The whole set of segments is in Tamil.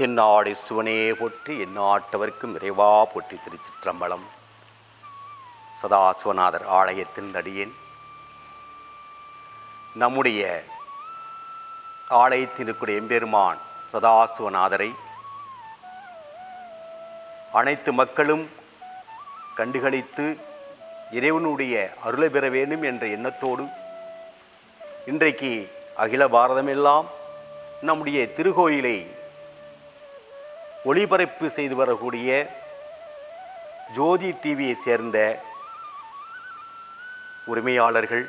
தென்னாடு சிவனே போற்றி எந்நாட்டவர்க்கும் இறைவா போற்றி திருச்சிற்றம்பலம். சதாசிவநாதர் ஆலயத்தின் அடியேன் நம்முடைய ஆலயத்தினுக்குடைய எம்பெருமான் சதாசிவநாதரை அனைத்து மக்களும் கண்டுகளித்து இறைவனுடைய அருளை பெற வேண்டும் என்ற எண்ணத்தோடு இன்றைக்கு அகில பாரதமெல்லாம் நம்முடைய திருக்கோயிலை ஒளிபரப்பு செய்து வரக்கூடிய ஜோதி டிவியை சேர்ந்த உரிமையாளர்கள்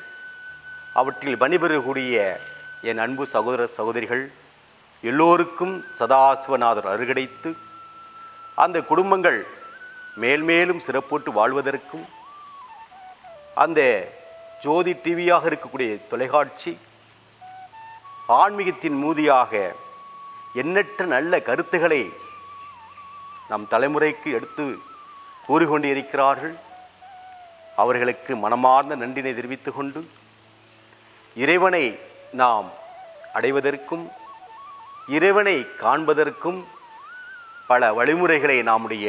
அவற்றில் பணிபெறக்கூடிய என் அன்பு சகோதர சகோதரிகள் எல்லோருக்கும் சதாசிவநாதர் அருகடைத்து அந்த குடும்பங்கள் மேல்மேலும் சிறப்போட்டு வாழ்வதற்கும் அந்த ஜோதி டிவியாக இருக்கக்கூடிய தொலைக்காட்சி ஆன்மீகத்தின் மூதியாக எண்ணற்ற நல்ல கருத்துக்களை நம் தலைமுறைக்கு எடுத்து கூறிக்கொண்டு இருக்கிறார்கள் அவர்களுக்கு மனமார்ந்த நன்றினை தெரிவித்து கொண்டு இறைவனை நாம் அடைவதற்கும் இறைவனை காண்பதற்கும் பல வழிமுறைகளை நம்முடைய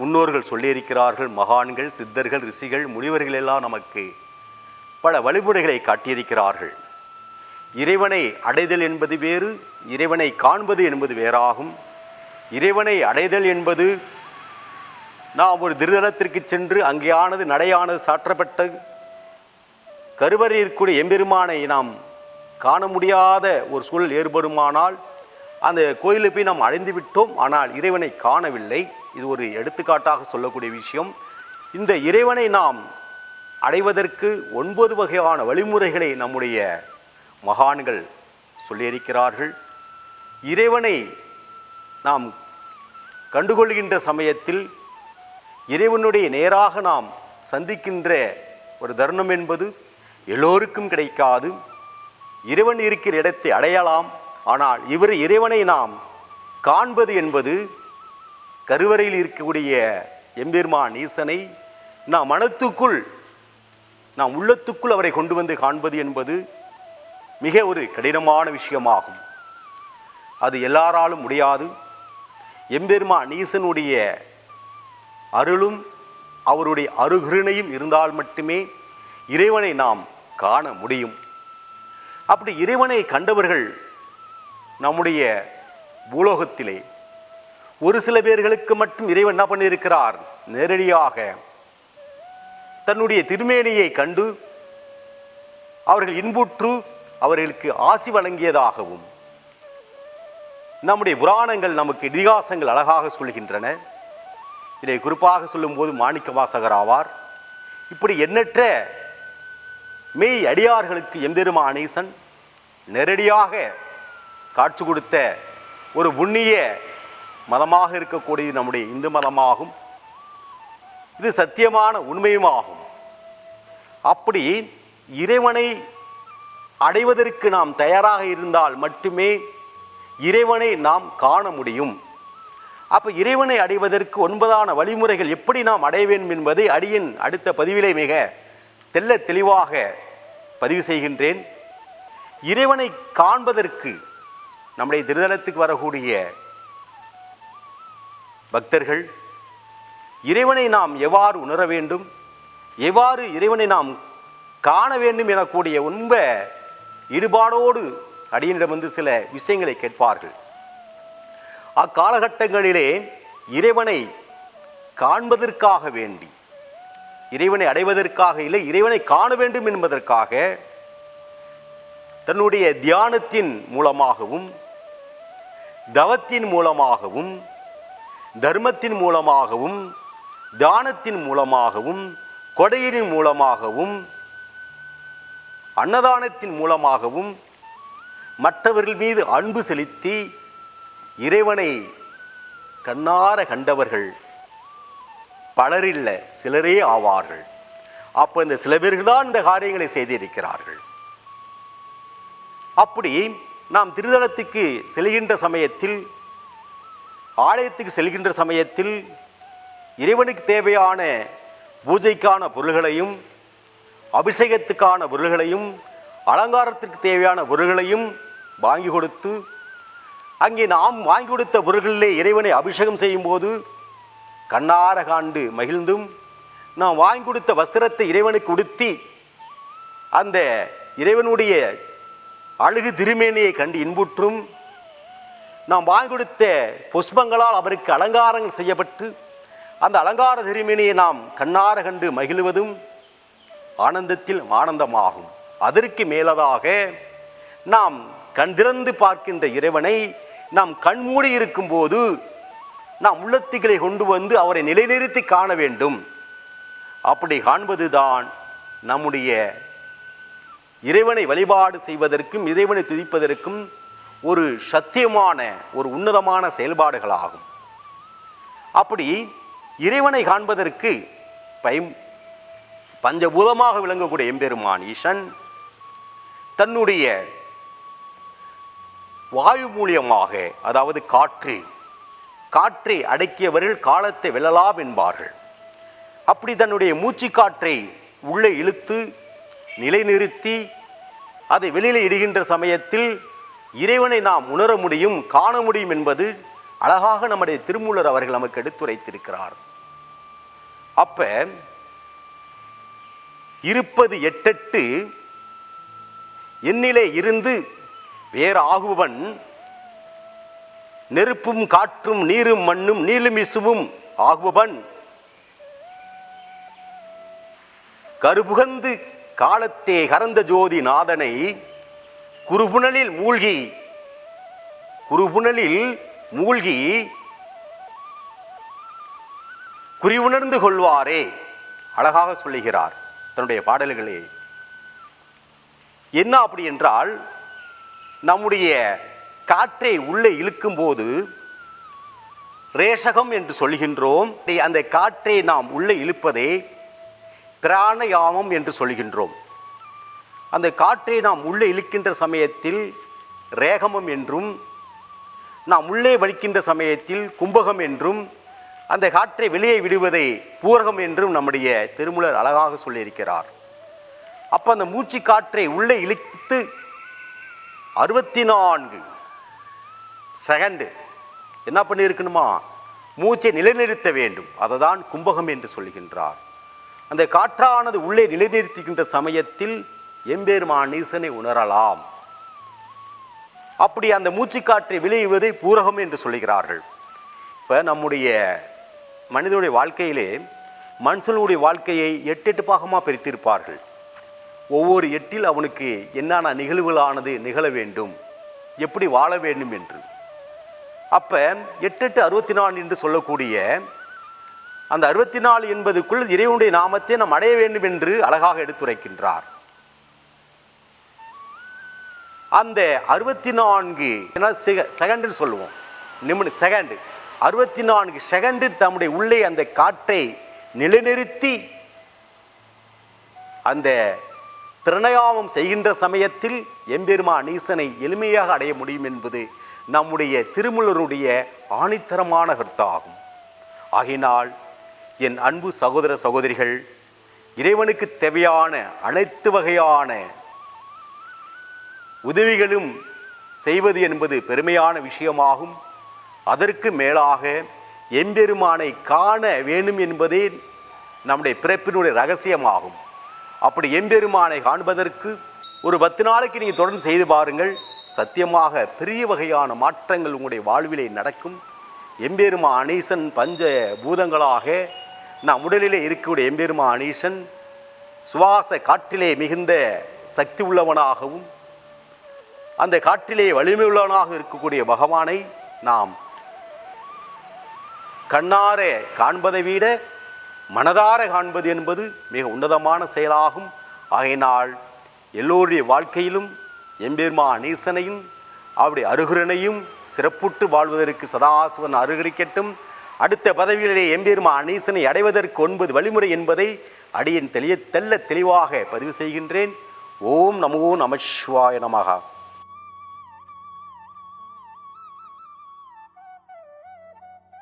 முன்னோர்கள் சொல்லியிருக்கிறார்கள். மகான்கள் சித்தர்கள் ரிஷிகள் முனிவர்கள் எல்லாம் நமக்கு பல வழிமுறைகளை காட்டியிருக்கிறார்கள். இறைவனை அடைதல் என்பது வேறு இறைவனை காண்பது என்பது வேறாகும். இறைவனை அடைதல் என்பது நாம் ஒரு திருதலத்திற்கு சென்று அங்கேயானது நடையானது சாற்றப்பட்ட கருவறை எம்பெருமானை நாம் காண முடியாத ஒரு சூழல் ஏற்படுமானால் அந்த கோயிலை போய் நாம் அடைந்து விட்டோம். ஆனால் இறைவனை காணவில்லை. இது ஒரு எடுத்துக்காட்டாக சொல்லக்கூடிய விஷயம். இந்த இறைவனை நாம் அடைவதற்கு ஒன்பது வகையான வழிமுறைகளை நம்முடைய மகான்கள் சொல்லியிருக்கிறார்கள். இறைவனை நாம் கண்டுகொள்கின்ற சமயத்தில் இறைவனுடைய நேராக நாம் சந்திக்கின்ற ஒரு தருணம் என்பது எல்லோருக்கும் கிடைக்காது. இறைவன் இருக்கிற இடத்தை அடையலாம். ஆனால் இவர் இறைவனை நாம் காண்பது என்பது கருவறையில் இருக்கக்கூடிய எம்பெருமான் ஈசனை நாம் மனத்துக்குள் நாம் உள்ளத்துக்குள் அவரை கொண்டு வந்து காண்பது என்பது மிக ஒரு கடினமான விஷயமாகும். அது எல்லாராலும் முடியாது. எம்பெருமான் ஈசனுடைய அருளும் அவருடைய அருகிருணையும் இருந்தால் மட்டுமே இறைவனை நாம் காண முடியும். அப்படி இறைவனை கண்டவர்கள் நம்முடைய பூலோகத்திலே ஒரு சில பேர்களுக்கு மட்டும் இறைவன் என்ன பண்ணியிருக்கிறார்? நேரடியாக தன்னுடைய திருமேனியை கண்டு அவர்கள் இன்புற்று அவர்களுக்கு ஆசி வழங்கியதாகவும் நம்முடைய புராணங்கள் நமக்கு இதிகாசங்கள் அழகாக சொல்கின்றன. இதை குறிப்பாக சொல்லும்போது மாணிக்க வாசகர் ஆவார். இப்படி எண்ணற்ற மெய் அடியார்களுக்கு எம்பெருமானீசன் நேரடியாக காட்சி கொடுத்த ஒரு புண்ணிய மதமாக இருக்கக்கூடியது நம்முடைய இந்து மதமாகும். இது சத்தியமான உண்மையுமாகும். அப்படி இறைவனை அடைவதற்கு நாம் தயாராக இருந்தால் மட்டுமே இறைவனை நாம் காண முடியும். அப்போ இறைவனை அடைவதற்கு ஒன்பதான வழிமுறைகள் எப்படி நாம் அடைய வேண்டும் என்பதை அடியின் அடுத்த பதிவிலே மிக தெல்ல தெளிவாக பதிவு செய்கின்றேன். இறைவனை காண்பதற்கு நம்முடைய திருதலத்துக்கு வரக்கூடிய பக்தர்கள் இறைவனை நாம் எவ்வாறு உணர வேண்டும் எவ்வாறு இறைவனை நாம் காண வேண்டும் எனக்கூடிய உண்ப ஈடுபாடோடு அடியனிடம் வந்து சில விஷயங்களை கேட்பார்கள். அக்காலகட்டங்களிலே இறைவனை காண்பதற்காக வேண்டி இறைவனை அடைவதற்காக இல்லை இறைவனை காண வேண்டும் என்பதற்காக தன்னுடைய தியானத்தின் மூலமாகவும் தவத்தின் மூலமாகவும் தர்மத்தின் மூலமாகவும் தானத்தின் மூலமாகவும் கொடையினின் மூலமாகவும் அன்னதானத்தின் மூலமாகவும் மற்றவர்கள் மீது அன்பு செலுத்தி இறைவனை கண்ணார கண்டவர்கள் பலரில்ல சிலரே ஆவார்கள். அப்போ இந்த சில பேர்கள் தான் இந்த காரியங்களை செய்திருக்கிறார்கள். அப்படி நாம் திருதலத்துக்கு செல்கின்ற சமயத்தில் ஆலயத்துக்கு செல்கின்ற சமயத்தில் இறைவனுக்கு தேவையான பூஜைக்கான பொருள்களையும் அபிஷேகத்துக்கான பொருள்களையும் அலங்காரத்திற்கு தேவையான பொருள்களையும் வாங்கி கொடுத்து அங்கே நாம் வாங்கி கொடுத்த பொருள்களிலே இறைவனை அபிஷேகம் செய்யும்போது கண்ணார காண்டு மகிழ்ந்தும் நாம் வாங்கி கொடுத்த வஸ்திரத்தை இறைவனுக்கு உடுத்தி அந்த இறைவனுடைய அழகு திருமேனியை கண்டு இன்புற்றும் நாம் வாங்கி கொடுத்த புஷ்பங்களால் அவருக்கு அலங்காரங்கள் செய்யப்பட்டு அந்த அலங்கார திருமேனியை நாம் கண்ணார கண்டு மகிழ்வதும் ஆனந்தத்தில் ஆனந்தமாகும். அதற்கு மேலதாக நாம் கண் திறந்து பார்க்கின்ற இறைவனை நாம் கண்மூடி இருக்கும்போது நாம் உள்ளத்திகளை கொண்டு வந்து அவரை நிலைநிறுத்தி காண வேண்டும். அப்படி காண்பதுதான் நம்முடைய இறைவனை வழிபாடு செய்வதற்கும் இறைவனை துதிப்பதற்கும் ஒரு சத்தியமான ஒரு உன்னதமான செயல்பாடுகளாகும். அப்படி இறைவனை காண்பதற்கு பயம் பஞ்சபூதமாக விளங்கக்கூடிய எம்பெருமான் ஈசன் தன்னுடைய வாயு மூலியமாக அதாவது காற்று காற்றை அடக்கியவர்கள் காலத்தை வெல்லலாம் என்பார்கள். அப்படி தன்னுடைய மூச்சு காற்றை உள்ளே இழுத்து நிலைநிறுத்தி அதை வெளியில் இடுகின்ற சமயத்தில் இறைவனை நாம் உணர முடியும் காண முடியும் என்பது அழகாக நம்முடைய திருமூலர் அவர்கள் நமக்கு எடுத்துரைத்திருக்கிறார். அப்ப இருப்பது எட்டெட்டு எண்ணிலே இருந்து வேறு ஆகுவன் நெருப்பும் காற்றும் நீரும் மண்ணும் நீலும் இசுவும் ஆகுபவன். கருபுகந்து காலத்தே கரந்த ஜோதி நாதனை குறுபுணலில் மூழ்கி குருபுணலில் மூழ்கி குறிவுணர்ந்து கொள்வாரே அழகாக சொல்லுகிறார் தன்னுடைய பாடல்களே. என்ன அப்படி என்றால் நம்முடைய காற்றை உள்ளே இழுக்கும்போது ரேஷகம் என்று சொல்கின்றோம். அந்த காற்றை நாம் உள்ளே இழுப்பதே பிராணயாமம் என்று சொல்கின்றோம். அந்த காற்றை நாம் உள்ளே இழுக்கின்ற சமயத்தில் ரேகமம் என்றும் நாம் உள்ளே வலிக்கின்ற சமயத்தில் கும்பகம் என்றும் அந்த காற்றை வெளியே விடுவதை பூரகம் என்றும் நம்முடைய திருமூலர் அழகாக சொல்லியிருக்கிறார். அப்போ அந்த மூச்சு காற்றை உள்ளே இழுத்து அறுபத்தி நான்கு செகண்டு என்ன பண்ணியிருக்கணுமா? மூச்சை நிலைநிறுத்த வேண்டும். அதை தான் கும்பகம் என்று சொல்கின்றார் அந்த காற்றானது உள்ளே நிலைநிறுத்துகின்ற சமயத்தில் எம்பெருமான் ஈசனை உணரலாம். அப்படி அந்த மூச்சுக்காற்றை விளையுவதை பூரகம் என்று சொல்கிறார்கள் இப்போ நம்முடைய மனிதனுடைய வாழ்க்கையிலே மனுஷனுடைய வாழ்க்கையை எட்டு எட்டு பாகமாக பிரித்திருப்பார்கள். ஒவ்வொரு எட்டில் அவனுக்கு என்னென்ன நிகழ்வுகளானது நிகழ வேண்டும்? எப்படி வாழ வேண்டும் என்று. அப்போ எட்டு எட்டு அறுபத்தி நாலு என்று சொல்லக்கூடிய அந்த அறுபத்தி நாலு என்பதற்குள் இறைவனுடைய நாமத்தை நாம் அடைய வேண்டும் என்று அழகாக எடுத்துரைக்கின்றார். அந்த அறுபத்தி நான்கு செகண்டில் சொல்லுவோம். நிமிட செகண்டு அறுபத்தி நான்கு செகண்டு தம்முடைய உள்ளே அந்த காற்றை நிலைநிறுத்தி அந்த பிரணயாமம் செய்கின்ற சமயத்தில் எம்பெருமான் ஈசனை எளிமையாக அடைய முடியும் என்பது நம்முடைய திருமுலருடைய ஆணித்தரமான கருத்தாகும். ஆகினால் என் அன்பு சகோதர சகோதரிகள் இறைவனுக்கு தேவையான அனைத்து வகையான உதவிகளும் செய்வது என்பது பெருமையான விஷயமாகும். அதற்கு மேலாக எம்பெருமானை காண வேணும் என்பதே நம்முடைய பிறப்பினுடைய ரகசியமாகும். அப்படி எம்பெருமானை காண்பதற்கு ஒரு பத்து நாளைக்கு நீங்கள் தொடர்ந்து செய்து பாருங்கள். சத்தியமாக பெரிய வகையான மாற்றங்கள் உங்களுடைய வாழ்விலே நடக்கும். எம்பெருமா அனீசன் பஞ்ச பூதங்களாக நம் உடலிலே இருக்கக்கூடிய எம்பெருமா அனீசன் சுவாச காற்றிலே மிகுந்த சக்தி உள்ளவனாகவும் அந்த காற்றிலே வலிமை உள்ளவனாக இருக்கக்கூடிய பகவானை நாம் கண்ணார காண்பதை விட மனதார காண்பது என்பது மிக உன்னதமான செயலாகும். ஆகையினால் எல்லோருடைய வாழ்க்கையிலும் எம்பெருமா நீசனையும் அவருடைய அருகுரனையும் சிறப்புற்று வாழ்வதற்கு சதாசிவன் அருகரிக்கட்டும். அடுத்த பதவியிலே எம்பெருமா அனீசனை அடைவதற்கு ஒன்பது வழிமுறை என்பதை அடியின் தெளிய தெல்ல தெளிவாக பதிவு செய்கின்றேன். ஓம் நமோ நமசிவாய நமகா